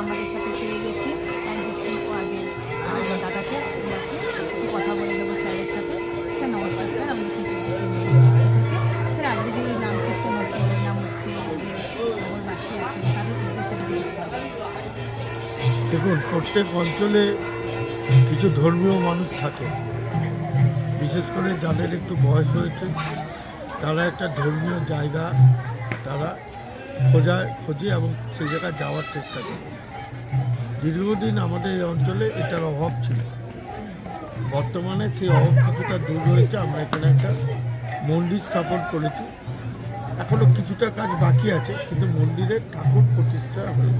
আমাদের সাথে পেয়ে গেছি। অ্যান্ড দাদাকে একটু কথা বলে দেবো স্যারের সাথে। স্যার, নমস্কার স্যার আমি স্যার যে নাম কীর্তন হচ্ছে নাম হচ্ছে যে নগরবাসী আছে তাদের। দেখুন, প্রত্যেক অঞ্চলে কিছু ধর্মীয় মানুষ থাকে। বিশেষ করে যাদের একটু বয়স হয়েছে, তারা একটা ধর্মীয় জায়গা, তারা খোঁজায় খোঁজে এবং সেই জায়গায় যাওয়ার চেষ্টা করি। দীর্ঘদিন আমাদের এই অঞ্চলে এটার অভাব ছিল। বর্তমানে সেই অভাব কিছুটা দূর হয়েছে। আমরা এখানে একটা মন্দির স্থাপন করেছি। এখনও কিছুটা কাজ বাকি আছে, কিন্তু মন্দিরের ঠাকুর প্রতিষ্ঠা হয়ে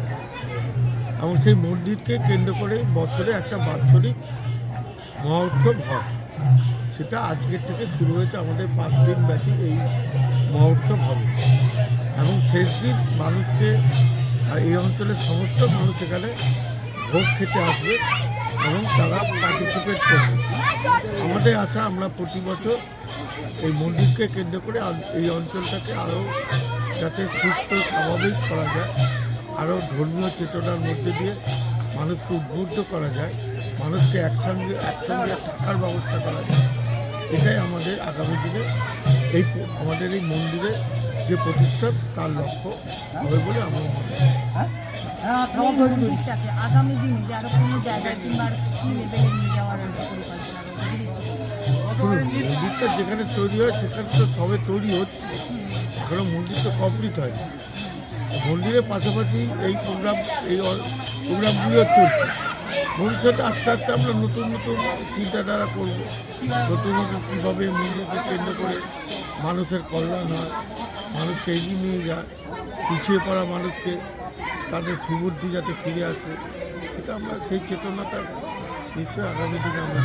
এবং সেই মন্দিরকে কেন্দ্র করে বছরে একটা বাৎসরিক মহোৎসব হয়। সেটা আজকের থেকে শুরু হয়েছে। আমাদের পাঁচ দিন ব্যাপী এই মহোৎসব হবে। শেষ দিন মানুষকে, আর এই অঞ্চলের সমস্ত মানুষ এখানে ভোগ খেতে আসবে এবং তারা পার্টিসিপেট করবে। আমাদের আশা, আমরা প্রতি বছর এই মন্দিরকে কেন্দ্র করে এই অঞ্চলটাকে আরও যাতে সুস্থ, স্বাভাবিক করা যায়, আরও ধর্মীয় চেতনার মধ্যে দিয়ে মানুষকে উদ্বুদ্ধ করা যায়, মানুষকে একসঙ্গে একসঙ্গে থাকার ব্যবস্থা করা যায়। এটাই আমাদের আগামী দিনে এই আমাদের এই মন্দিরে যে প্রতিষ্ঠা তার লক্ষ্য হবে বলে আমার মনে হয় এই মন্দিরটাকে আগামী দিনে যে আরও কোনো জায়গায় কিংবা কি লেভেলে নিয়ে যাওয়ার পরিকল্পনা রয়েছে যদি একটু বলেন। শুনুন মন্দিরটা যেখানে তৈরি হয় সেখানে তো সবে তৈরি হচ্ছে। এখনও মন্দির তো কমপ্লিট হয়নি। মন্দিরের পাশাপাশি এই প্রোগ্রাম এই প্রোগ্রামগুলিও চলছে। ভবিষ্যতে আস্তে আস্তে আমরা নতুন নতুন চিন্তাধারা করব। নতুন নতুন কীভাবে মন্দিরকে কেন্দ্র করে মানুষের কল্যাণ হয়, মানুষকে এগিয়ে নিয়ে যায়, পিছিয়ে পড়া মানুষকে তাদের সুবুদ্ধি যাতে ফিরে আসে, সেটা আমরা, সেই চেতনাটা নিশ্চয়ই আগামী দিনে আমরা।